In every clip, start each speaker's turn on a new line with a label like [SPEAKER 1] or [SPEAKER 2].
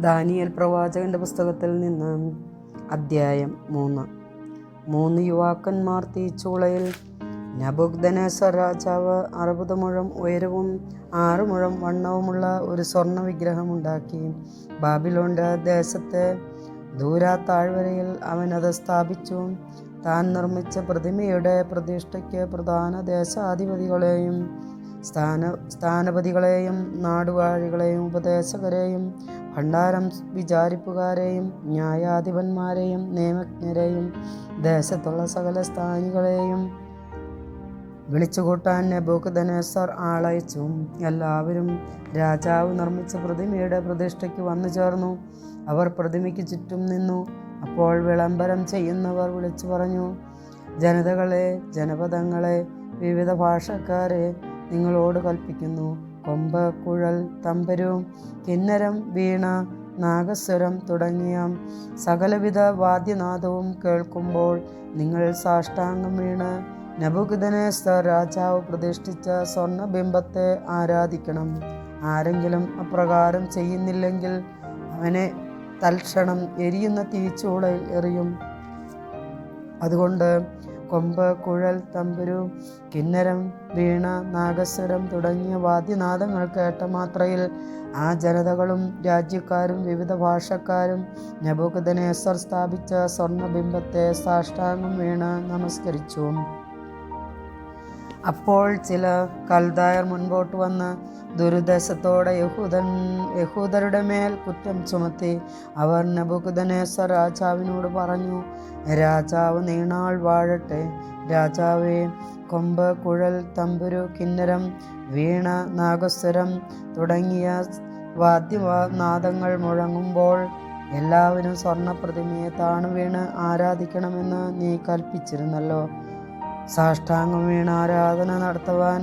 [SPEAKER 1] ദാനിയൽ പ്രവാചകന്റെ പുസ്തകത്തിൽ നിന്ന് അദ്ധ്യായം മൂന്ന്. മൂന്ന് യുവാക്കന്മാർ തീച്ചൂളയിൽ നബുഗ്ദനേസർ രാജാവ് അറുപത് മുഴം ഉയരവും ആറ് മുഴം വണ്ണവുമുള്ള ഒരു സ്വർണ വിഗ്രഹമുണ്ടാക്കി ബാബിലോണിന്റെ ദേശത്തെ ദൂരാ താഴ്വരയിൽ അവനത് സ്ഥാപിച്ചു. താൻ നിർമ്മിച്ച പ്രതിമയുടെ പ്രതിഷ്ഠയ്ക്ക് പ്രധാന ദേശാധിപതികളെയും സ്ഥാന സ്ഥാനപതികളെയും നാടുവാഴികളെയും ഉപദേശകരെയും ഭണ്ഡാരം വിചാരിപ്പുകാരെയും ന്യായാധിപന്മാരെയും നിയമജ്ഞരെയും ദേശത്തുള്ള സകല സ്ഥാനികളെയും വിളിച്ചുകൂട്ടാൻ നെബൂഖദ്നേസർ ആളയച്ചു. എല്ലാവരും രാജാവ് നിർമ്മിച്ച പ്രതിമയുടെ പ്രതിഷ്ഠയ്ക്ക് വന്നു ചേർന്നു. അവർ പ്രതിമയ്ക്ക് ചുറ്റും നിന്നു. അപ്പോൾ വിളംബരം ചെയ്യുന്നവർ വിളിച്ചു പറഞ്ഞു ജനതകളെ ജനപദങ്ങളെ വിവിധ ഭാഷക്കാരെ നിങ്ങളോട് കൽപ്പിക്കുന്നു. കൊമ്പ് കുഴൽ തമ്പരു കിന്നരം വീണ നാഗസ്വരം തുടങ്ങിയ സകലവിധ വാദ്യനാദവും കേൾക്കുമ്പോൾ നിങ്ങൾ സാഷ്ടാംഗം വീണ് നബുഗുദനേസ്തർ രാജാവ് പ്രതിഷ്ഠിച്ച സ്വർണബിംബത്തെ ആരാധിക്കണം. ആരെങ്കിലും അപ്രകാരം ചെയ്യുന്നില്ലെങ്കിൽ അവനെ തൽക്ഷണം എരിയുന്ന തീച്ചൂളയിൽ എറിയും. അതുകൊണ്ട് കൊമ്പ് കുഴൽ തമ്പുരു കിന്നരം വീണ നാഗസ്വരം തുടങ്ങിയ വാദ്യനാദങ്ങൾ കേട്ട മാത്രയിൽ ആ ജനതകളും രാജ്യക്കാരും വിവിധ ഭാഷക്കാരും നബൂഖദ്നേസർ സ്ഥാപിച്ച സ്വർണബിംബത്തെ സാഷ്ടാംഗം വീണ് നമസ്കരിച്ചു. അപ്പോൾ ചില കൽദായർ മുൻപോട്ട് വന്ന് ദുരുദ്ദേശത്തോടെ യഹൂദൻ യഹൂദരുടെ മേൽ കുറ്റം ചുമത്തി അവർ നബുക്കുദനേസർ രാജാവിനോട് പറഞ്ഞു രാജാവ് നീണാൾ വാഴട്ടെ രാജാവേ കൊമ്പ് കുഴൽ തമ്പുരു കിന്നരം വീണ നാഗസ്വരം തുടങ്ങിയ വാദ്യനാദങ്ങൾ മുഴങ്ങുമ്പോൾ എല്ലാവരും സ്വർണപ്രതിമയെ താണു വീണ് ആരാധിക്കണമെന്ന് നീ കൽപ്പിച്ചിരുന്നല്ലോ. സാഷ്ടാംഗം വീണ് ആരാധന നടത്തുവാൻ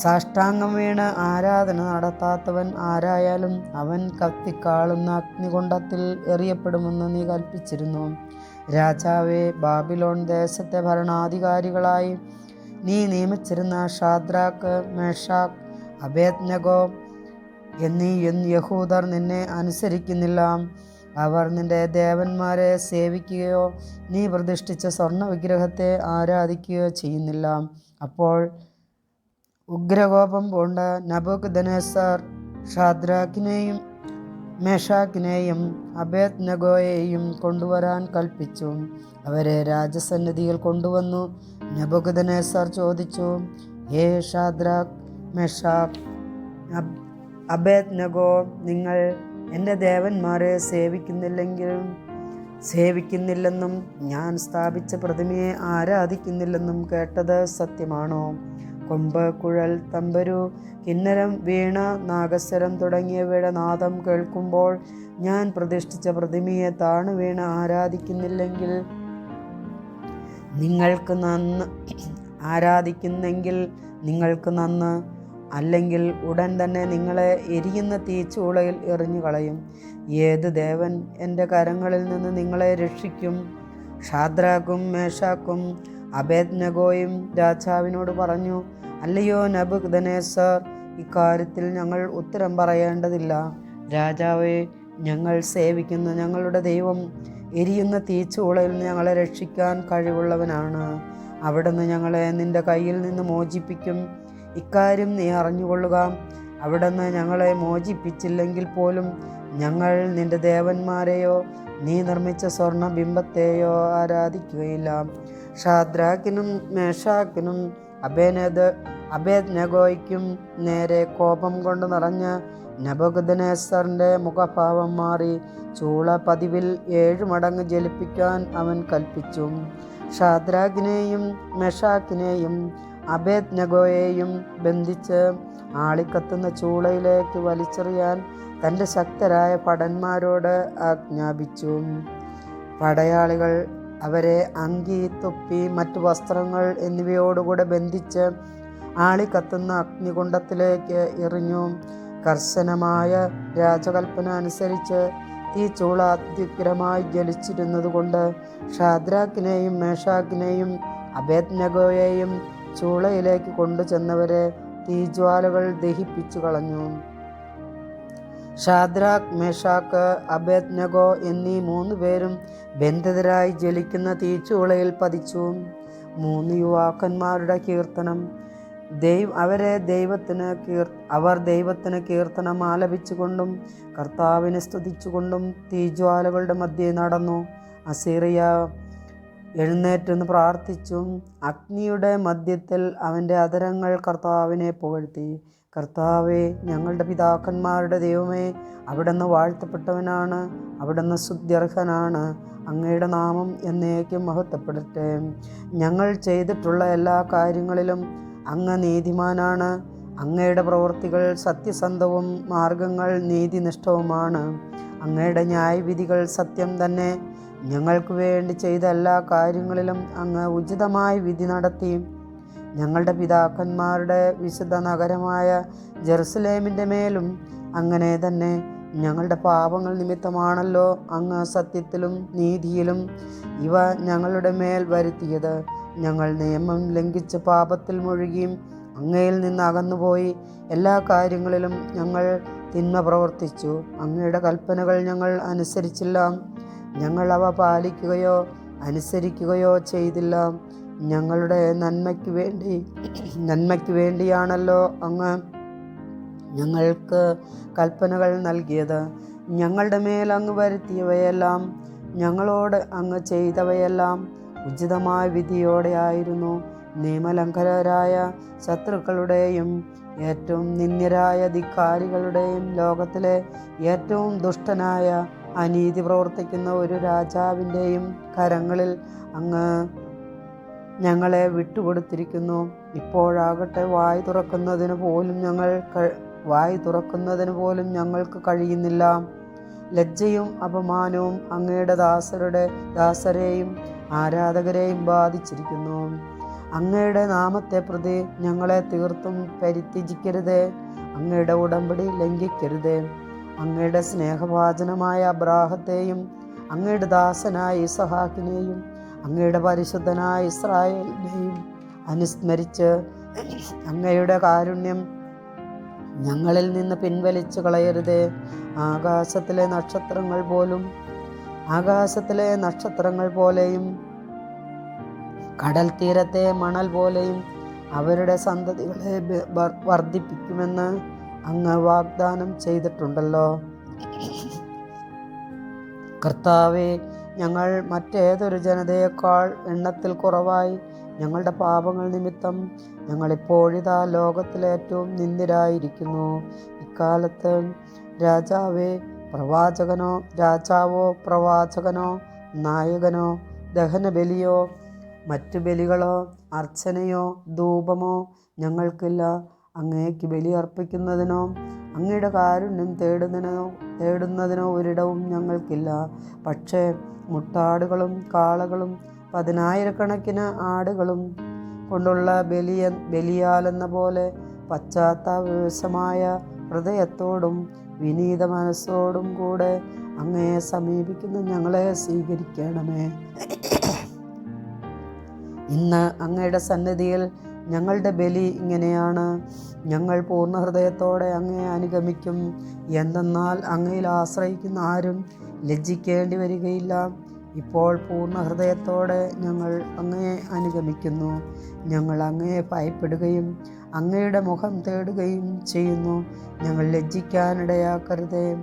[SPEAKER 1] സാഷ്ടാംഗം വീണ് ആരാധന നടത്താത്തവൻ ആരായാലും അവൻ കത്തിക്കാളുന്ന അഗ്നികുണ്ടത്തിൽ എറിയപ്പെടുമെന്ന് നീ കൽപ്പിച്ചിരുന്നു. രാജാവെ ബാബിലോൺ ദേശത്തെ ഭരണാധികാരികളായി നീ നിയമിച്ചിരുന്ന ഷാദ്രാക്ക് മേഷാക്ക് അബേദ്നഗോ എന്നീ യഹൂദർ നിന്നെ അനുസരിക്കുന്നില്ല. അവർ നിന്റെ ദേവന്മാരെ സേവിക്കുകയോ നീ പ്രതിഷ്ഠിച്ച സ്വർണ വിഗ്രഹത്തെ ആരാധിക്കുകയോ ചെയ്യുന്നില്ല. അപ്പോൾ ഉഗ്രകോപം പൂണ്ട നബുക്ക് ദനേസർ ഷാദ്രാക്കിനെയും മേഷാക്കിനെയും അബേദ് നഗോയെയും കൊണ്ടുവരാൻ കൽപ്പിച്ചു. അവരെ രാജസന്നിധിയിൽ കൊണ്ടുവന്നു. നബുഖദനേസർ ചോദിച്ചു ഹേ ഷാദ്രാഖ് മെഷാഖ് അബേദ് നഗോ നിങ്ങൾ എന്റെ ദേവന്മാരെ സേവിക്കുന്നില്ലെങ്കിൽ സേവിക്കുന്നില്ലെന്നും ഞാൻ സ്ഥാപിച്ച പ്രതിമയെ ആരാധിക്കുന്നില്ലെന്നും കേട്ടത് സത്യമാണോ? കൊമ്പ് കുഴൽ തമ്പരു കിന്നരം വീണ നാഗസ്വരം തുടങ്ങിയവയുടെ നാദം കേൾക്കുമ്പോൾ ഞാൻ പ്രതിഷ്ഠിച്ച പ്രതിമയെ താണു വീണ ആരാധിക്കുന്നില്ലെങ്കിൽ നിങ്ങൾക്ക് നന്ന് ആരാധിക്കുന്നെങ്കിൽ നിങ്ങൾക്ക് നന്ന് അല്ലെങ്കിൽ ഉടൻ തന്നെ നിങ്ങളെ എരിയുന്ന തീച്ചൂളയിൽ എറിഞ്ഞു കളയും. ഏത് ദേവൻ എന്റെ കരങ്ങളിൽ നിന്ന് നിങ്ങളെ രക്ഷിക്കും? ഷാദ്രാക്കും മേഷാക്കും അബേദ്നഗോയും രാജാവിനോട് പറഞ്ഞു അല്ലയോ നബുദനേസർ ഇക്കാര്യത്തിൽ ഞങ്ങൾ ഉത്തരം പറയേണ്ടതില്ല. രാജാവെ ഞങ്ങൾ സേവിക്കുന്ന ഞങ്ങളുടെ ദൈവം എരിയുന്ന തീച്ചൂളയിൽ ഞങ്ങളെ രക്ഷിക്കാൻ കഴിവുള്ളവനാണ്. അവിടുന്ന് ഞങ്ങളെ നിന്റെ കയ്യിൽ നിന്ന് മോചിപ്പിക്കും. ഇക്കാര്യം നീ അറിഞ്ഞുകൊള്ളുക. അവിടുന്ന് ഞങ്ങളെ മോചിപ്പിച്ചില്ലെങ്കിൽ പോലും ഞങ്ങൾ നിന്റെ ദേവന്മാരെയോ നീ നിർമ്മിച്ച സ്വർണ ബിംബത്തെയോ ആരാധിക്കുകയില്ല. ഷാദ്രാക്കിനും മേഷാക്കിനും അബേനദ് അബേദ് നഗോയ്ക്കും നേരെ കോപം കൊണ്ട് നിറഞ്ഞ് നബുഗുദനേസറിന്റെ മുഖഭാവം മാറി ചൂള പതിവിൽ ഏഴു മടങ്ങ് ജലിപ്പിക്കാൻ അവൻ കൽപ്പിച്ചു. ഷാദ്രാഖിനെയും മെഷാക്കിനെയും അബേദ് നഗോയെയും ബന്ധിച്ച് ആളിക്കത്തുന്ന ചൂളയിലേക്ക് വലിച്ചെറിയാൻ തന്റെ ശക്തരായ പടന്മാരോട് ആജ്ഞാപിച്ചു. പടയാളികൾ അവരെ അങ്കി തൊപ്പി മറ്റു വസ്ത്രങ്ങൾ എന്നിവയോടുകൂടെ ബന്ധിച്ച് ആളി കത്തുന്ന അഗ്നികുണ്ടത്തിലേക്ക് എറിഞ്ഞു. കർശനമായ രാജകൽപ്പന അനുസരിച്ച് ഈ ചൂള അത്യുഗ്രമായി ജ്വലിച്ചിരുന്നതുകൊണ്ട് ഷാദ്രാക്കിനെയും മേഷാക്കിനെയും അബേദ്നഗോയെയും ചൂളയിലേക്ക് കൊണ്ടുചെന്നവരെ തീജ്വാലകൾ ദഹിപ്പിച്ചു കളഞ്ഞു. ഷാദ്രാഖ് മേഷാക്ക് അബേദ്നഗോ എന്നീ മൂന്ന് പേരും ബന്ധിതരായി ജ്വലിക്കുന്ന തീച്ചുളയിൽ പതിച്ചു. മൂന്ന് യുവാക്കന്മാരുടെ കീർത്തനം. ദൈവ അവരെ ദൈവത്തിന് കീർ അവർ ദൈവത്തിന് കീർത്തനം ആലപിച്ചുകൊണ്ടും കർത്താവിനെ സ്തുതിച്ചുകൊണ്ടും തീജ്വാലകളുടെ മധ്യേ നടന്നു. അസീറിയ എഴുന്നേറ്റെന്ന് പ്രാർത്ഥിച്ചും അഗ്നിയുടെ മധ്യത്തിൽ അവന്റെ അതരങ്ങൾ കർത്താവിനെ പുകഴ്ത്തി. കർത്താവെ ഞങ്ങളുടെ പിതാക്കന്മാരുടെ ദൈവമേ അവിടുന്ന് വാഴ്ത്തപ്പെട്ടവനാണ് അവിടുന്ന് സ്തുത്യർഹനാണ് അങ്ങയുടെ നാമം എന്നേക്കും മഹത്വപ്പെടട്ടെ. ഞങ്ങൾ ചെയ്തിട്ടുള്ള എല്ലാ കാര്യങ്ങളിലും അങ്ങ് നീതിമാനാണ്. അങ്ങയുടെ പ്രവൃത്തികൾ സത്യസന്ധവും മാർഗങ്ങൾ നീതിനിഷ്ഠവുമാണ്. അങ്ങയുടെ ന്യായവിധികൾ സത്യം തന്നെ. ഞങ്ങൾക്ക് വേണ്ടി ചെയ്ത എല്ലാ കാര്യങ്ങളിലും അങ്ങ് ഉചിതമായി വിധി നടത്തി ഞങ്ങളുടെ പിതാക്കന്മാരുടെ വിശുദ്ധ നഗരമായ ജെറുസലേമിന്റെ മേലും അങ്ങനെ തന്നെ ഞങ്ങളുടെ പാപങ്ങൾ നിമിത്തമാണല്ലോ അങ്ങ് സത്യത്തിലും നീതിയിലും ഇവ ഞങ്ങളുടെ മേൽ വരുത്തിയത്. ഞങ്ങൾ നിയമം ലംഘിച്ച് പാപത്തിൽ മുഴുകിയും അങ്ങയിൽ നിന്ന് അകന്നുപോയി എല്ലാ കാര്യങ്ങളിലും ഞങ്ങൾ തിന്മ പ്രവർത്തിച്ചു. അങ്ങയുടെ കൽപ്പനകൾ ഞങ്ങൾ അനുസരിച്ചില്ല. ഞങ്ങൾ അവ പാലിക്കുകയോ അനുസരിക്കുകയോ ചെയ്തില്ല. ഞങ്ങളുടെ നന്മയ്ക്ക് വേണ്ടി നന്മയ്ക്ക് വേണ്ടിയാണല്ലോ അങ്ങ് ഞങ്ങൾക്ക് കൽപ്പനകൾ നൽകിയത്. ഞങ്ങളുടെ മേൽ അങ്ങ് വരുത്തിയവയെല്ലാം ഞങ്ങളോട് അങ്ങ് ചെയ്തവയെല്ലാം ഉചിതമായ വിധിയോടെയായിരുന്നു നിയമലംഘനരായ ശത്രുക്കളുടെയും ഏറ്റവും നിന്ദ്യരായ ധിക്കാരികളുടെയും ലോകത്തിലെ ഏറ്റവും ദുഷ്ടനായ അനീതി പ്രവർത്തിക്കുന്ന ഒരു രാജാവിന്റെയും കരങ്ങളിൽ അങ്ങ് ഞങ്ങളെ വിട്ടുകൊടുത്തിരിക്കുന്നു. ഇപ്പോഴാകട്ടെ വായി തുറക്കുന്നതിന് പോലും ഞങ്ങൾ വായ് തുറക്കുന്നതിന് പോലും ഞങ്ങൾക്ക് കഴിയുന്നില്ല. ലജ്ജയും അപമാനവും അങ്ങയുടെ ദാസരുടെ ദാസരെയും ആരാധകരെയും ബാധിച്ചിരിക്കുന്നു. അങ്ങയുടെ നാമത്തെ പ്രതി ഞങ്ങളെ തീർത്തും പരിത്യജിക്കരുത്. അങ്ങയുടെ ഉടമ്പടി ലംഘിക്കരുത്. അങ്ങയുടെ സ്നേഹഭാചനമായ അബ്രാഹത്തെയും അങ്ങയുടെ ദാസനായ ഇസഹാക്കിനെയും അങ്ങയുടെ പരിശുദ്ധനായ ഇസ്രായേലിനെയും അനുസ്മരിച്ച് അങ്ങയുടെ കാരുണ്യം ഞങ്ങളിൽ നിന്ന് പിൻവലിച്ചു കളയരുതേ. ആകാശത്തിലെ നക്ഷത്രങ്ങൾ പോലും ആകാശത്തിലെ നക്ഷത്രങ്ങൾ പോലെയും കടൽ തീരത്തെ മണൽ പോലെയും അവരുടെ സന്തതികളെ വർദ്ധിപ്പിക്കുമെന്ന് അങ്ങ് വാഗ്ദാനം ചെയ്തിട്ടുണ്ടല്ലോ. കർത്താവെ ഞങ്ങൾ മറ്റേതൊരു ജനതയേക്കാൾ എണ്ണത്തിൽ കുറവായി ഞങ്ങളുടെ പാപങ്ങൾ നിമിത്തം ഞങ്ങളിപ്പോഴിതാ ലോകത്തിലേറ്റവും നിന്ദിരായിരിക്കുന്നു. ഇക്കാലത്ത് രാജാവേ പ്രവാചകനോ രാജാവോ പ്രവാചകനോ നായകനോ ദഹനബലിയോ മറ്റു ബലികളോ അർച്ചനയോ ധൂപമോ ഞങ്ങൾക്കില്ല. അങ്ങേക്ക് ബലി അർപ്പിക്കുന്നതിനോ അങ്ങയുടെ കാരുണ്യം തേടുന്നതിനോ തേടുന്നതിനോ ഒരിടവും ഞങ്ങൾക്കില്ല. പക്ഷേ മുട്ടാടുകളും കാളകളും പതിനായിരക്കണക്കിന് ആടുകളും കൊണ്ടുള്ള ബലിയ ബലിയാലെന്ന പോലെ പശ്ചാത്താപമായ ഹൃദയത്തോടും വിനീത മനസ്സോടും കൂടെ അങ്ങയെ സമീപിക്കുന്ന ഞങ്ങളെ സ്വീകരിക്കണമേ. ഇന്ന് അങ്ങയുടെ സന്നിധിയിൽ ഞങ്ങളുടെ ബലി ഇങ്ങനെയാണ്. ഞങ്ങൾ പൂർണ ഹൃദയത്തോടെ അങ്ങയെ അനുഗമിക്കും. എന്തെന്നാൽ അങ്ങയിൽ ആശ്രയിക്കുന്ന ആരും ലജ്ജിക്കേണ്ടി വരികയില്ല. ഇപ്പോൾ പൂർണ ഹൃദയത്തോടെ ഞങ്ങൾ അങ്ങയെ അനുഗമിക്കുന്നു. ഞങ്ങൾ അങ്ങയെ ഭയപ്പെടുകയും അങ്ങയുടെ മുഖം തേടുകയും ചെയ്യുന്നു. ഞങ്ങൾ ലജ്ജിക്കാനിടയാക്കരുതേ.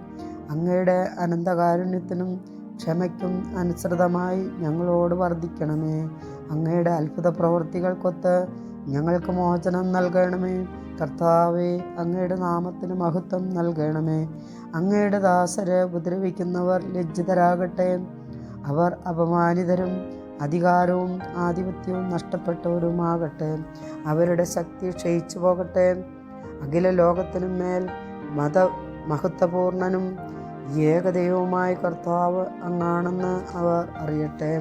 [SPEAKER 1] അങ്ങയുടെ അനന്തകാരുണ്യത്തിനും ക്ഷമയ്ക്കും അനുസൃതമായി ഞങ്ങളോട് വർദ്ധിക്കണമേ. അങ്ങയുടെ അത്ഭുത പ്രവൃത്തികൾക്കൊത്ത് ഞങ്ങൾക്ക് മോചനം നൽകണമേ. കർത്താവെ അങ്ങയുടെ നാമത്തിന് മഹത്വം നൽകണമേ. അങ്ങയുടെ ദാസരെ ഉപദ്രവിക്കുന്നവർ ലജ്ജിതരാകട്ടെ. അവർ അപമാനിതരും അധികാരവും ആധിപത്യവും നഷ്ടപ്പെട്ടവരുമാകട്ടെ. അവരുടെ ശക്തി ക്ഷയിച്ചു പോകട്ടെ. അഖില ലോകത്തിനും മേൽ മത മഹത്വപൂർണനും ഏകദൈവവുമായ കർത്താവ് അങ്ങാണെന്ന് അവർ അറിയട്ടെ.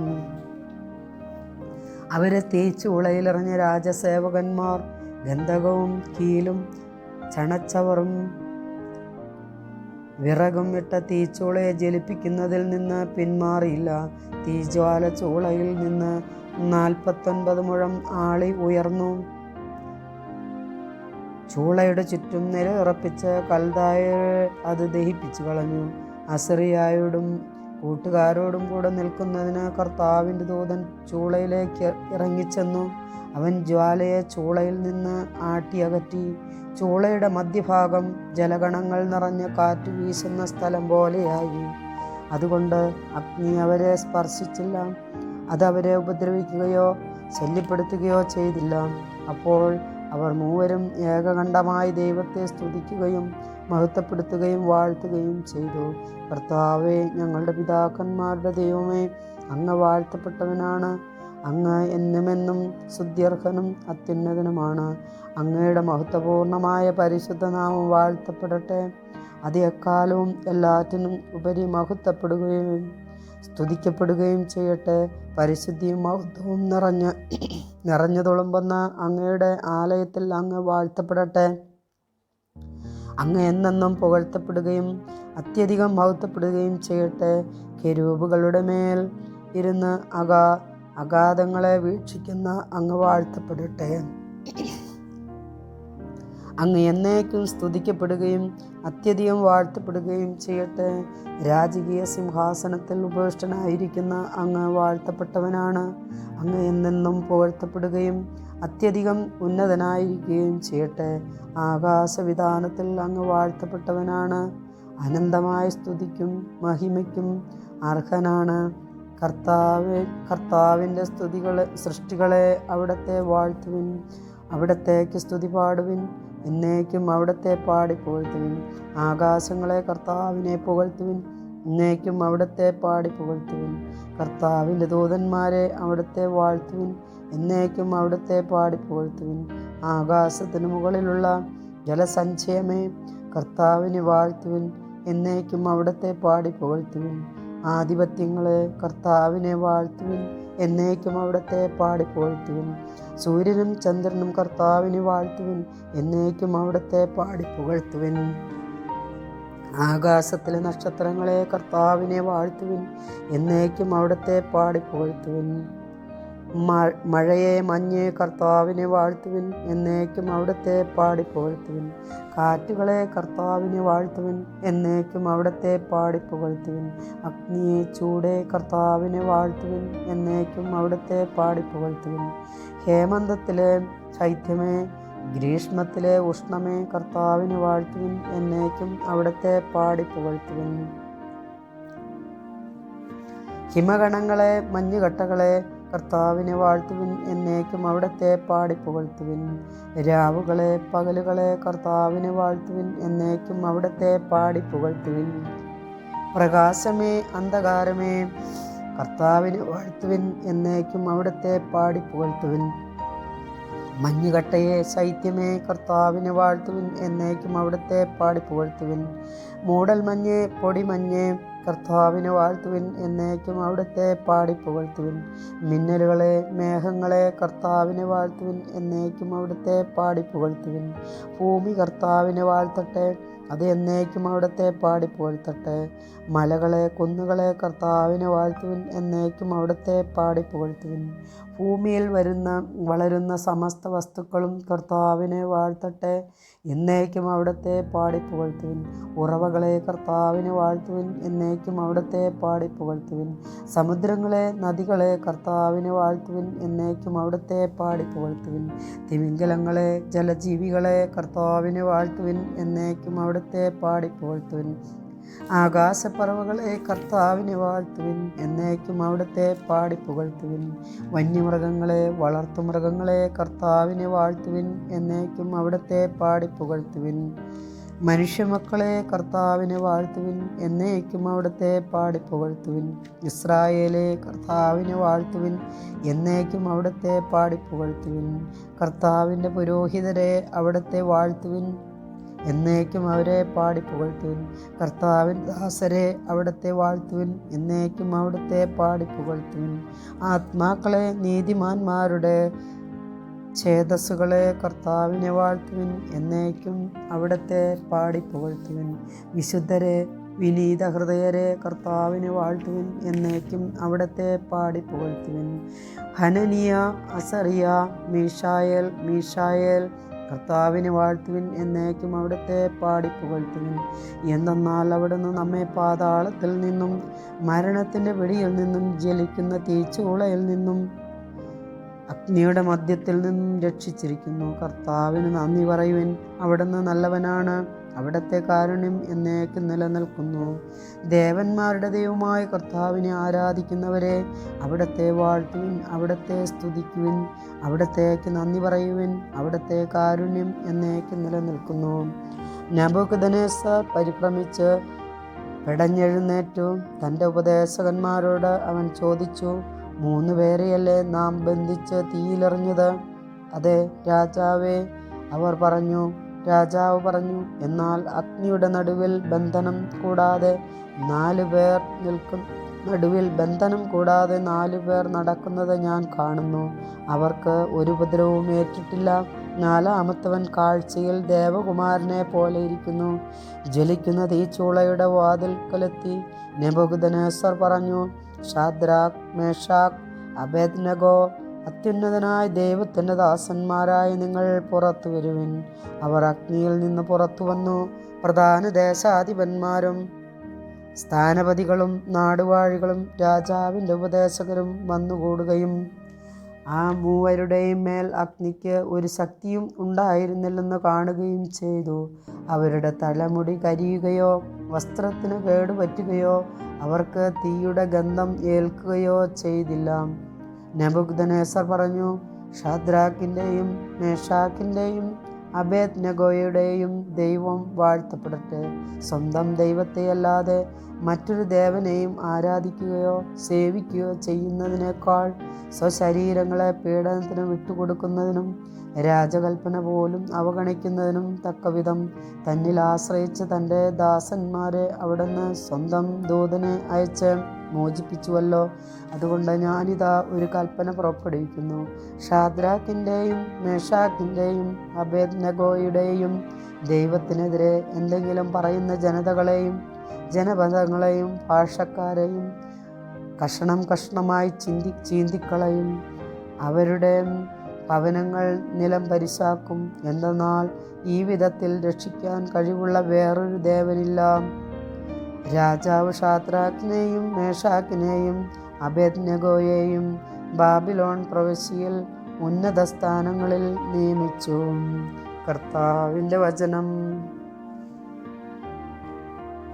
[SPEAKER 1] അവരെ തേച്ചു ഉളയിലെറിഞ്ഞ രാജസേവകന്മാർ ഗന്ധകവും കീലും ചണച്ചവറും വിറകും ഇട്ട തീച്ചൂളയെ ജലിപ്പിക്കുന്നതിൽ നിന്ന് പിന്മാറിയില്ല. തീജ്വാല ചൂളയിൽ നിന്ന് നാൽപ്പത്തൊൻപത് മുഴം ആളി ഉയർന്നു. ചൂളയുടെ ചുറ്റും നിലയുറപ്പിച്ച് കൽതായ അത് ദഹിപ്പിച്ചു കളഞ്ഞു. അസറിയായോടും കൂട്ടുകാരോടും കൂടെ നിൽക്കുന്നതിന് കർത്താവിന്റെ ദൂതൻ ചൂളയിലേക്ക് ഇറങ്ങിച്ചെന്നു. അവൻ ജ്വാലയെ ചൂളയിൽ നിന്ന് ആട്ടിയകറ്റി ചൂളയുടെ മധ്യഭാഗം ജലഗണങ്ങൾ നിറഞ്ഞ കാറ്റ് വീശുന്ന സ്ഥലം പോലെയായി. അതുകൊണ്ട് അഗ്നി അവരെ സ്പർശിച്ചില്ല. അതവരെ ഉപദ്രവിക്കുകയോ ശല്യപ്പെടുത്തുകയോ ചെയ്തില്ല. അപ്പോൾ അവർ മൂവരും ഏകകണ്ഠമായി ദൈവത്തെ സ്തുതിക്കുകയും മഹത്വപ്പെടുത്തുകയും വാഴ്ത്തുകയും ചെയ്തു. കർത്താവെ ഞങ്ങളുടെ പിതാക്കന്മാരുടെ ദൈവമേ അങ്ങ് വാഴ്ത്തപ്പെട്ടവനാണ്. അങ്ങ് എന്നുമെന്നും ശുദ്ധ്യർഹനും അത്യുന്നതനുമാണ്. അങ്ങയുടെ മഹത്വപൂർണമായ പരിശുദ്ധ നാമം വാഴ്ത്തപ്പെടട്ടെ. അത് എക്കാലവും എല്ലാറ്റിനും ഉപരി മഹത്വപ്പെടുകയും സ്തുതിക്കപ്പെടുകയും ചെയ്യട്ടെ. പരിശുദ്ധിയും മഹത്വവും നിറഞ്ഞ നിറഞ്ഞു തുളുമ്പുന്ന അങ്ങയുടെ ആലയത്തിൽ അങ്ങ് വാഴ്ത്തപ്പെടട്ടെ. അങ്ങ് എന്നെന്നും പുകഴ്ത്തപ്പെടുകയും അത്യധികം മഹത്വപ്പെടുകയും ചെയ്യട്ടെ. കെരൂപുകളുടെ മേൽ ഇരുന്ന് അകാ അഗാധങ്ങളെ വീക്ഷിക്കുന്ന അങ്ങ് വാഴ്ത്തപ്പെടട്ടെ. അങ്ങ് എന്നേക്കും സ്തുതിക്കപ്പെടുകയും അത്യധികം വാഴ്ത്തപ്പെടുകയും ചെയ്യട്ടെ. രാജകീയ സിംഹാസനത്തിൽ ഉപേഷ്ടനായിരിക്കുന്ന അങ്ങ് വാഴ്ത്തപ്പെട്ടവനാണ്. അങ്ങ് എന്നെന്നും പുകഴ്ത്തപ്പെടുകയും അത്യധികം ഉന്നതനായിരിക്കുകയും ചെയ്യട്ടെ. ആകാശവിധാനത്തിൽ അങ്ങ് വാഴ്ത്തപ്പെട്ടവനാണ്. അനന്തമായ സ്തുതിക്കും മഹിമയ്ക്കും അർഹനാണ്. കർത്താവ് കർത്താവിന്റെ സ്തുതികളെ സൃഷ്ടികളെ അവിടത്തെ വാഴ്ത്തുവിൻ. അവിടത്തേക്ക് സ്തുതി പാടുവിൻ. എന്നേക്കും അവിടത്തെ പാടി പുകഴ്ത്തുവിൻ. ആകാശങ്ങളെ കർത്താവിനെ പുകഴ്ത്തുവിൻ. എന്നേക്കും അവിടത്തെ പാടി പുകഴ്ത്തുവിൻ. കർത്താവിന്റെ ദൂതന്മാരെ അവിടത്തെ വാഴ്ത്തുവിൻ. എന്നേക്കും അവിടുത്തെ പാടി പുകഴ്ത്തുവിൻ. ആകാശത്തിന് മുകളിലുള്ള ജലസഞ്ചയമേ കർത്താവിനെ വാഴ്ത്തുവിൻ. എന്നേക്കും അവിടുത്തെ പാടി പുകഴ്ത്തുവിൻ. ആധിപത്യങ്ങളെ കർത്താവിനെ വാഴ്ത്തുവിൻ. എന്നേക്കും അവിടുത്തെ പാടി പുകഴ്ത്തുവിൻ. സൂര്യനും ചന്ദ്രനും കർത്താവിനെ വാഴ്ത്തുവിൻ. എന്നേക്കും അവിടുത്തെ പാടി പുകഴ്ത്തുവിൻ. ആകാശത്തിലെ നക്ഷത്രങ്ങളെ കർത്താവിനെ വാഴ്ത്തുവിൻ. എന്നേക്കും അവിടുത്തെ പാടി പുകഴ്ത്തുവിൻ. മഴയെ മഞ്ഞ് കർത്താവിനെ വാഴ്ത്തുവിൻ എന്നേക്കും അവിടത്തെ പാടി പുകഴ്ത്തുവിൻ. കാറ്റുകളെ കർത്താവിനെ വാഴ്ത്തുവിൻ എന്നേക്കും അവിടത്തെ പാടി പുകഴ്ത്തുവിൻ. അഗ്നിയെ ചൂടെ കർത്താവിനെ വാഴ്ത്തുവിൻ എന്നേക്കും അവിടത്തെ പാടി പുകഴ്ത്തുവിൻ. ഹേമന്തത്തിലെ ശൈത്യമേ ഗ്രീഷ്മത്തിലെ ഉഷ്ണമേ കർത്താവിനെ വാഴ്ത്തുവിൻ എന്നേക്കും അവിടത്തെ പാടി പുകഴ്ത്തുവിൻ. ഹിമഗണങ്ങളെ മഞ്ഞുകട്ടകളെ കർത്താവിനെ വാഴ്ത്തുവിൻ എന്നേക്കും അവിടത്തെ പാടി പുകഴ്ത്തുവിൻ. രാവുകളെ പകലുകളെ കർത്താവിനെ വാഴ്ത്തുവിൻ എന്നേക്കും അവിടത്തെ പാടി പുകഴ്ത്തുവിൻ. പ്രകാശമേ അന്ധകാരമേ കർത്താവിനെ വാഴ്ത്തുവിൻ എന്നേക്കും അവിടത്തെ പാടി പുകഴ്ത്തുവിൻ. മഞ്ഞുകട്ടയെ ശൈത്യമേ കർത്താവിനെ വാഴ്ത്തുവിൻ എന്നേക്കും അവിടത്തെ പാടി പുകഴ്ത്തുവിൻ. മൂടൽ മഞ്ഞ് പൊടിമഞ്ഞ് കർത്താവിനെ വാഴ്ത്തുവിൻ എന്നേക്കും അവിടുത്തെ പാടി പുകഴ്ത്തുവിൻ. മിന്നലുകളെ മേഘങ്ങളെ കർത്താവിനെ വാഴ്ത്തുവിൻ എന്നേക്കും അവിടുത്തെ പാടി പുകഴ്ത്തുവിൻ. ഭൂമി കർത്താവിനെ വാഴ്ത്തട്ടെ അത് എന്നേക്കും അവിടുത്തെ പാടി പുകഴ്ത്തട്ടെ. മലകളെ കുന്നുകളെ കർത്താവിനെ വാഴ്ത്തുവിൻ എന്നേക്കും അവിടുത്തെ പാടി പുകഴ്ത്തുവിൻ. ഭൂമിയിൽ വരുന്ന വളരുന്ന സമസ്ത വസ്തുക്കളും കർത്താവിനെ വാഴ്ത്തട്ടെ. എന്നേക്കും അവിടുത്തെ പാടിപ്പുകഴ്ത്തുവിൻ ഉറവകളെ കർത്താവിനെ വാഴ്ത്തുവിൻ. എന്നേക്കും അവിടുത്തെ പാടിപ്പുകഴ്ത്തുവിൻ സമുദ്രങ്ങളെ നദികളെ കർത്താവിനെ വാഴ്ത്തുവിൻ. എന്നേക്കും അവിടുത്തെ പാടിപ്പുകഴ്ത്തുവിൻ തിമിംഗലങ്ങളെ ജലജീവികളെ കർത്താവിനെ വാഴ്ത്തുവിൻ. എന്നേക്കും അവിടുത്തെ പാടി പുകഴ്ത്തുവിൻ. ആകാശപ്പറവകളെ കർത്താവിനെ വാഴ്ത്തുവിൻ എന്നേക്കും അവിടുത്തെ പാടി പുകഴ്ത്തുവിൻ. വന്യമൃഗങ്ങളെ വളർത്തു മൃഗങ്ങളെ കർത്താവിനെ വാഴ്ത്തുവിൻ എന്നേക്കും അവിടുത്തെ പാടി പുകഴ്ത്തുവിൻ. മനുഷ്യമക്കളെ കർത്താവിനെ വാഴ്ത്തുവിൻ എന്നേക്കും അവിടുത്തെ പാടി പുകഴ്ത്തുവിൻ. ഇസ്രായേലെ കർത്താവിനെ വാഴ്ത്തുവിൻ എന്നേക്കും അവിടുത്തെ പാടി പുകഴ്ത്തുവിൻ. കർത്താവിന്റെ പുരോഹിതരെ അവിടുത്തെ വാഴ്ത്തുവിൻ എന്നേക്കും അവരെ പാടി പുകഴ്ത്തുവിൻ. കർത്താവിൻ ദാസരെ അവിടുത്തെ വാഴ്ത്തുവിൻ. എന്നേക്കും അവിടുത്തെ പാടി പുകഴ്ത്തുവിൻ. ആത്മാക്കളെ നീതിമാന്മാരുടെ ഛേദസ്സുകളെ കർത്താവിനെ വാഴ്ത്തുവിൻ. എന്നേക്കും അവിടുത്തെ പാടി പുകഴ്ത്തുവിൻ. വിശുദ്ധരെ വിനീത ഹൃദയരെ കർത്താവിനെ വാഴ്ത്തുവിൻ. എന്നേക്കും അവിടുത്തെ പാടി പുകഴ്ത്തുവിൻ. ഹനനിയ അസറിയ മീഷായൽ മീഷായൽ കർത്താവിനെ വാഴ്ത്തുവിൻ എന്നേക്കും അവിടുത്തെ പാടിപ്പുകഴ്ത്തുവിൻ എന്തെന്നാൽ അവിടുന്ന് നമ്മെ പാതാളത്തിൽ നിന്നും മരണത്തിന്റെ വെടിയിൽ നിന്നും ജലിക്കുന്ന തീച്ചൂളയിൽ നിന്നും അഗ്നിയുടെ മധ്യത്തിൽ നിന്നും രക്ഷിച്ചിരിക്കുന്നു. കർത്താവിന് നന്ദി പറയുവിൻ. അവിടുന്ന് നല്ലവനാണ്. അവിടുത്തെ കാരുണ്യം എന്നേക്ക് നിലനിൽക്കുന്നു. ദേവന്മാരുടെ ദൈവമായ കർത്താവിനെ ആരാധിക്കുന്നവരെ അവിടത്തെ വാഴ്ത്തുവിൻ അവിടത്തെ സ്തുതിക്കുവിൻ അവിടത്തേക്ക് നന്ദി പറയുവിൻ അവിടത്തെ കാരുണ്യം എന്നേക്ക് നിലനിൽക്കുന്നു. നബുക്കദനേസർ പരിക്രമിച്ച് പെടഞ്ഞെഴുന്നേറ്റു. തന്റെ ഉപദേശകന്മാരോട് അവൻ ചോദിച്ചു മൂന്ന് പേരെയല്ലേ നാം ബന്ധിച്ച് തീയിലെറിഞ്ഞത്? അതെ രാജാവേ അവർ പറഞ്ഞു രാജാവ് പറഞ്ഞു എന്നാൽ അഗ്നിയുടെ നടുവിൽ ബന്ധനം കൂടാതെ നാല് പേർ നിൽക്കും. നടുവിൽ ബന്ധനം കൂടാതെ നാലു പേർ നടക്കുന്നത് ഞാൻ കാണുന്നു. അവർക്ക് ഒരു ഉപദ്രവവും ഏറ്റിട്ടില്ല. നാലാമത്തവൻ കാഴ്ചയിൽ ദേവകുമാരനെ പോലെ ഇരിക്കുന്നു. ജ്വലിക്കുന്ന തീച്ചൂളയുടെ വാതിൽക്കലെത്തി നെബുദനേശ്വർ പറഞ്ഞു ഷാദ്രാഖ് മേഷാഖ് അബേദ്നഗോ അത്യുന്നതനായ ദൈവത്തിന്റെ ദാസന്മാരായ നിങ്ങൾ പുറത്തു വരുവിൻ. അവർ അഗ്നിയിൽ നിന്ന് പുറത്തു വന്നു. പ്രധാന ദേശാധിപന്മാരും സ്ഥാനപതികളും നാടുവാഴികളും രാജാവിന്റെ ഉപദേശകരും വന്നുകൂടുകയും ആ മൂവരുടെയും മേൽ അഗ്നിക്ക് ഒരു ശക്തിയും ഉണ്ടായിരുന്നില്ലെന്ന് കാണുകയും ചെയ്തു. അവരുടെ തലമുടി കരിയുകയോ വസ്ത്രത്തിന് കേടുപറ്റുകയോ അവർക്ക് തീയുടെ ഗന്ധം ഏൽക്കുകയോ ചെയ്തില്ല. നെബുഗ്ദനേസർ പറഞ്ഞു ഷാദ്രാക്കിന്റെയും മേഷാക്കിന്റെയും അബേദ് നഗോയുടെയും ദൈവം വാഴ്ത്തപ്പെടട്ടെ. സ്വന്തം ദൈവത്തെയല്ലാതെ മറ്റൊരു ദേവനെയും ആരാധിക്കുകയോ സേവിക്കുകയോ ചെയ്യുന്നതിനേക്കാൾ സ്വശരീരങ്ങളെ പീഡനത്തിന് വിട്ടുകൊടുക്കുന്നതിനും രാജകൽപ്പന പോലും അവഗണിക്കുന്നതിനും തക്കവിധം തന്നിൽ ആശ്രയിച്ച് തന്റെ ദാസന്മാരെ അവിടുന്ന് സ്വന്തം ദൂതനെ അയച്ച് മോചിപ്പിച്ചുവല്ലോ. അതുകൊണ്ട് ഞാനിതാ ഒരു കൽപ്പന പുറപ്പെടുവിക്കുന്നു. ഷാദ്രാക്കിന്റെയും മേഷാക്കിന്റെയും അബേദ്നഗോയുടെയും ദൈവത്തിനെതിരെ എന്തെങ്കിലും പറയുന്ന ജനതകളെയും ജനപദങ്ങളെയും ഭാഷക്കാരെയും കഷണം കഷണമായി ചിന്തി ചീന്തിക്കളയും. അവരുടെ ഭവനങ്ങൾ നിലം പരിശാക്കും. എന്തെന്നാൽ ഈ വിധത്തിൽ രക്ഷിക്കാൻ കഴിവുള്ള വേറൊരു ദേവനില്ല. രാജാവ് ഷാത്രാക്കിനെയും മേഷാക്കിനെയും അബേദ്നഗോയെയും ബാബിലോൺ പ്രവിശ്യയിൽ ഉന്നത സ്ഥാനങ്ങളിൽ നിയമിച്ചു. കർത്താവിന്റെ വചനം.